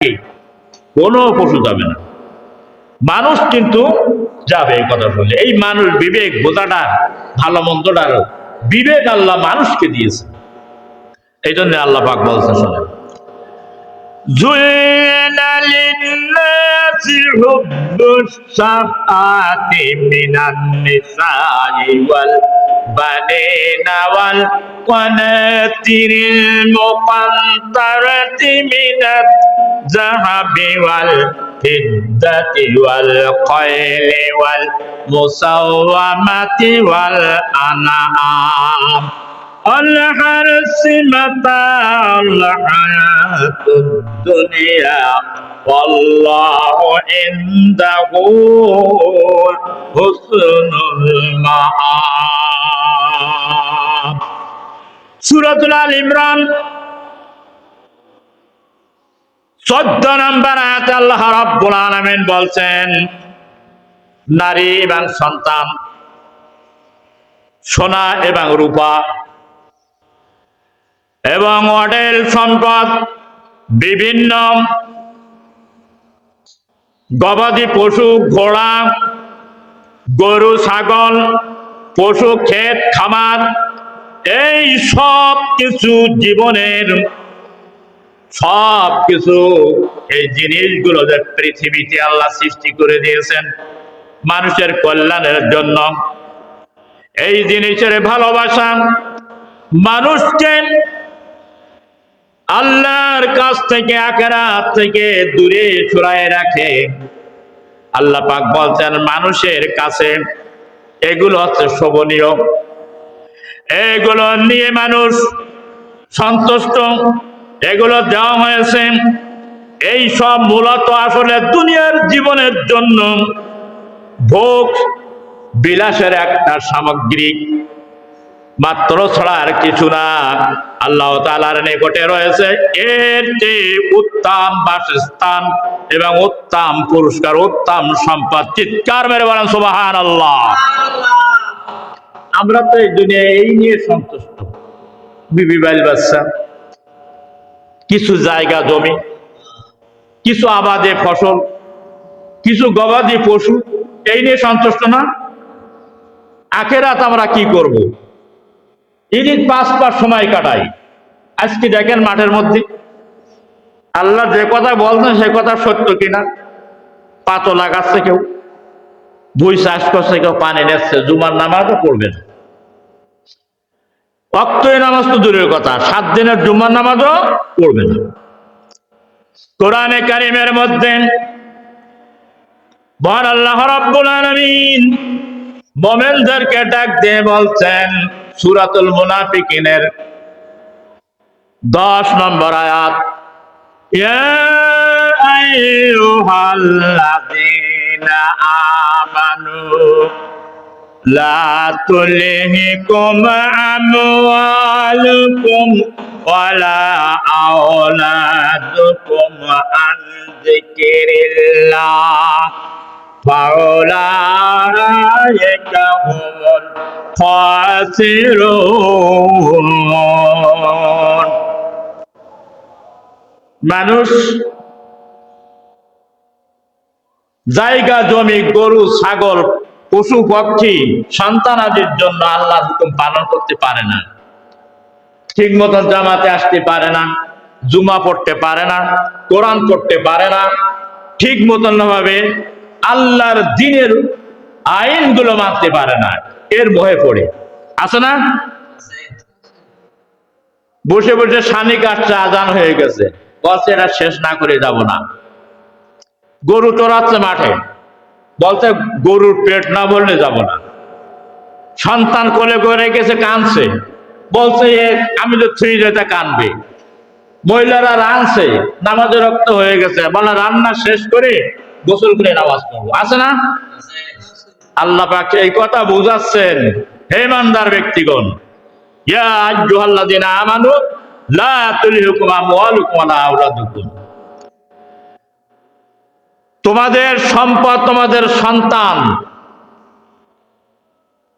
কি? কোনো পশু যাবে না মানুষ কিন্তু যাবে এই কথা শুনলে এই মানুষ বিবেক বোঝাটা ভালো মন্দটার বিবেক আল্লাহ মানুষকে দিয়েছে এই জন্য আল্লাহ পাক বলছে শোনেন زين للناس حب الشهوات من النساء والبنين والقناطر المقنطرة من الذهب والفضة والخيل والمسومة والأنعام الحرس متاع الحياة الدنيا والله عنده حسن المآب سورة الإمران চোদ্দ নম্বর আয়াত আল্লাহ রাব্বুল আলামিন বলছেন, নারী এবং সন্তান, সোনা এবং রূপা, এবং অডেল সম্পদ, বিভিন্ন গবাদি পশু, ঘোড়া, গরু, ছাগল, পশু, ক্ষেত, খামার, এই সব কিছু জীবনের সব কিছু এই জিনিসগুলো যে পৃথিবীতে আল্লাহ সৃষ্টি করে দিয়েছেন মানুষের কল্যাণের জন্য। এই জিনিসের ভালোবাসা মানুষকে আল্লাহর কাছ থেকে, আখেরাত থেকে দূরে ছড়ায় রাখে। আল্লাহ পাক বলছেন, মানুষের কাছে এগুলো হচ্ছে শোভনীয়। এগুলো নিয়ে মানুষ সন্তুষ্ট। এগুলো দেওয়া হয়েছে। এই সব মূলত আসলে দুনিয়ার জীবনের জন্য ভোগ বিলাসের একটা সামগ্রিক মাত্র ছাড়া আর কিছু না। আল্লাহ তালার নিকটে রয়েছে এর চেয়ে উত্তম বাসস্থান এবং উত্তম পুরস্কার, উত্তম সম্পদ। চিৎকার মেরে বলেন সুবাহান আল্লাহ আমরা তো এই দুনিয়া এই নিয়ে সন্তুষ্ট। বিবি বাইল বাচ্চা। কিছু জায়গা জমি, কিছু আবাদে ফসল, কিছু গবাদি পশু, এই নিয়ে সন্তুষ্ট না? আখেরাত আমরা কি করব? ইনিট পাঁচ পাঁচ সময় কাটাই। আজকে দেখেন মাঠের মধ্যে, আল্লাহ যে কথা বলছেন সে কথা সত্য কিনা? পাতো লাগাচ্ছে কেউ বই চাষ করছে, কেউ পানি নিচ্ছে, জুমার নামাজও পড়বে না। অক্তই নামাজ তো দূরের কথা, সাত দিনের জুমার নামাজও পড়বে না কোরআনে কারিমের মধ্যে বর আল্লাহ রাব্বুল আলামিন মোমেনদেরকে ডাক দিয়ে বলছেন, সুরাতুল মুনাফিকিনের দশ নম্বর আয়াত, ইয়া আইয়ুহাল্লাযীনা আমানু লা তুলহিকুম আমওয়ালুকুম ওয়ালা আওলাদুকুম আন যিকিরিল্লাহ فأولئك هم الخاسرون মানুষ জায়গা জমি গরু ছাগল পশু পক্ষী সন্তানাদির জন্য আল্লাহর হুকুম পালন করতে পারে না। ঠিক মতন জামাতে আসতে পারে না, জুমা পড়তে পারে না, কোরআন পড়তে পারে না। ঠিক মতন ভাবে আল্লাহর দিনের আইনগুলো মানতে পারে না, এর ভয়ে পড়ে। আছে না? বসে বসে সানি কাটছে আজান হয়ে গেছে। এটা শেষ না করে যাব না। গরু চড়াচ্ছে মাঠে। বলছে, গরুর পেট না বললে যাব না। সন্তান কোলে করে গেছে কানছে বলছে আমি তো থ্রি যেতে কানবে মহিলারা রানছে নামাজে রক্ত হয়ে গেছে। বলে, রান্না শেষ করে গোসল করে নামাজ পড়ব। আছে না? আল্লাহ পাক এই কথা বুঝাচ্ছেন। হে ইমানদার ব্যক্তিগণ, ইয়া আইয়ুহাল্লাযিনা আমানু, লা তুলহিকুম আমওয়ালুকুম ওয়ালা আওলাদুকুম। তোমাদের সম্পদ তোমাদের সন্তান।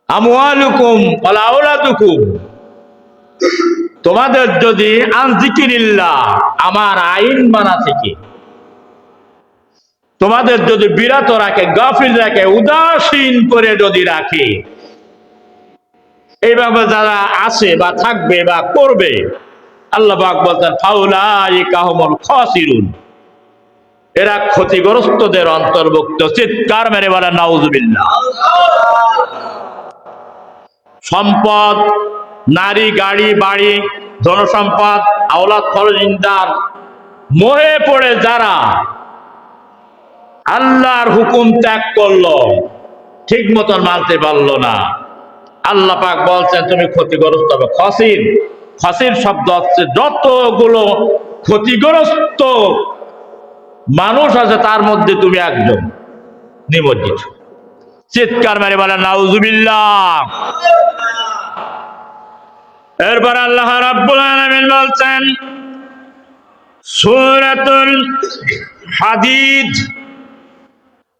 আমওয়ালুকুম ওয়ালা তোমাদের যদি আনজিকিরিল্লাহ, আমার আইন মানা থেকে। তোমাদের যদি বিরত রাখে, গাফিল রাখে, উদাসীন করে যদি রাখে এইভাবে যারা আছে বা থাকবে বা করবে, আল্লাহ বলতেন ফাউলাই কাহমল খাসিরুন। এরা ক্ষতিগ্রস্তদের অন্তর্ভুক্ত। চিৎকার মেরে বলে, নাউজুবিল্লাহ। সম্পদ, নারী, গাড়ি, বাড়ি, ধনসম্পদ, আওলাদ ফরজিন্দার মোহে পড়ে যারা আল্লাহর হুকুম ত্যাগ করল, ঠিক মতন মানতে পারল না। আল্লাহ পাক বলছেন, তুমি ক্ষতিগ্রস্ত হবে। খসির খসির শব্দ হচ্ছে, যতগুলো ক্ষতিগ্রস্ত মানুষ আছে, তার মধ্যে তুমি একজন। নিমজ্জিত। চিৎকার মারে বলে, নাউজুবিল্লাহ। এরপর আল্লাহ রাব্বুল আলামিন বলছেন, সূরাতুল হাদিদ,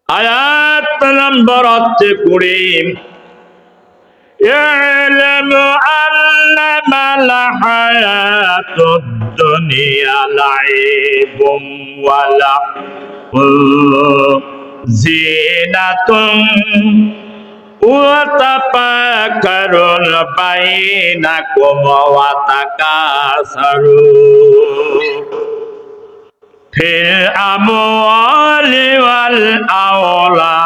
আয়াত নম্বর 20 اعلم أنما الحياة الدنيا لعب ولهو زينة وتفكر بينكم وتكاثر في الأموال والأولاد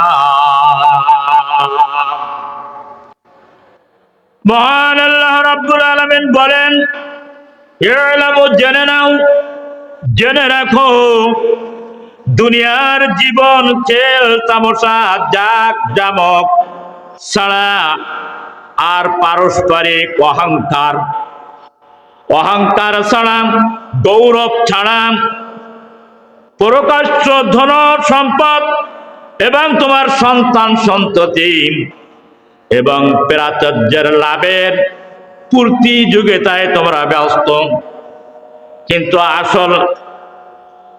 মহান আল্লাহ রাব্বুল আলামিন বলেন জেনে নাও, জেনে রাখো, দুনিয়ার জীবন খেল তামসা জাক জামক ছাড়া আর পারস্পরিক অহংকার। অহংকার ছাড়া, গৌরব ছাড়া, প্রকাশ্য ধন সম্পদ এবং তোমার সন্তান সন্ততি এবং প্রাচর্যের লাভের পূর্তি যুগেতায় তোমরা ব্যস্ত। কিন্তু আসল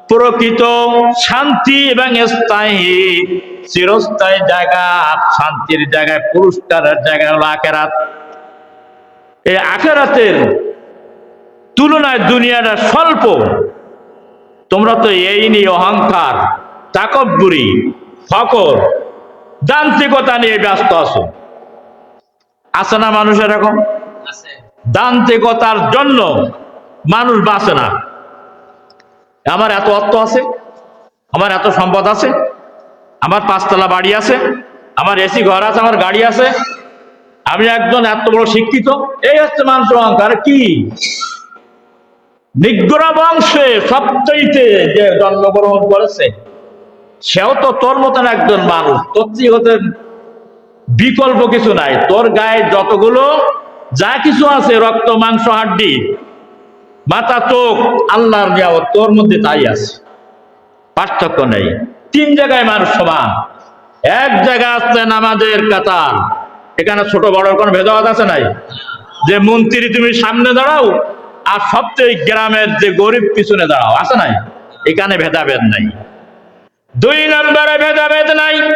প্রকৃত শান্তি এবং স্থায়ী চিরস্থায়ী জায়গা, শান্তির জায়গায় পুরস্কারের জায়গা হলো আখেরাত। এই আখেরাতের তুলনায় দুনিয়াটা স্বল্প। তোমরা তো এই নিয়ে অহংকার, তাকব্বুরি ফকর যান্ত্রিকতা নিয়ে ব্যস্ত আছো। আছে না মানুষ এরকম? দান্তিকতার জন্য মানুষ বাঁচে না। আমার এত অর্থ আছে আমার এত সম্পদ আছে আমার পাঁচতলা বাড়ি আছে আমার এসি ঘর আছে আমার গাড়ি আছে। আমি একজন এত বড় শিক্ষিত এই হচ্ছে মানুষ অহংকার। কি? নিগ্র বংশে সবচাইতে যে জন্মগ্রহণ করেছে সেও তো তোর মতন একজন মানুষ। তোর হতে বিকল্প কিছু নাই। তোর গায়ে যতগুলো, যা কিছু আছে, রক্ত, মাংস, হাড্ডি, মাথা, চোখ, আল্লাহর নিয়ামত তোর মধ্যে তাই আছে। পার্থক্য নেই। তিন জায়গায় মানুষ সমান। এক জায়গা আছে নামাজের কাতার। এখানে ছোট বড় কোনো ভেদাভেদ আছে নাই? যে মন্ত্রী তুমি সামনে দাঁড়াও, আর সবচেয়ে গ্রামের যে গরিব পিছনে দাঁড়াও, আছে নাই? এখানে ভেদাভেদ নাই। দুই নম্বরে ভেদাভেদ নাই।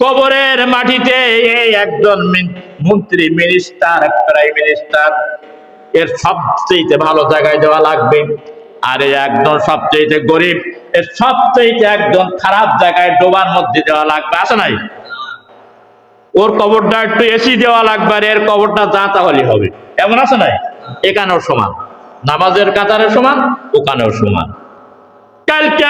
কবরের মাটিতে এই একজন মন্ত্রী মিনিস্টার প্রাইম মিনিস্টার এর সবচেয়ে ভালো জায়গায় দেওয়া লাগবে। আর এই একজন সবচেয়ে গরিব। এর সবচেয়ে একজন খারাপ জায়গায় ডোবার মধ্যে দেওয়া লাগবে। আছে নাই? ওর কবরটা একটু এসি দেওয়া লাগবে আর এর কবরটা যা তাহলে হবে। এমন আছে নাই? এখানেও সমান। নামাজের কাতারে সমান, ওখানেও সমান। কালকে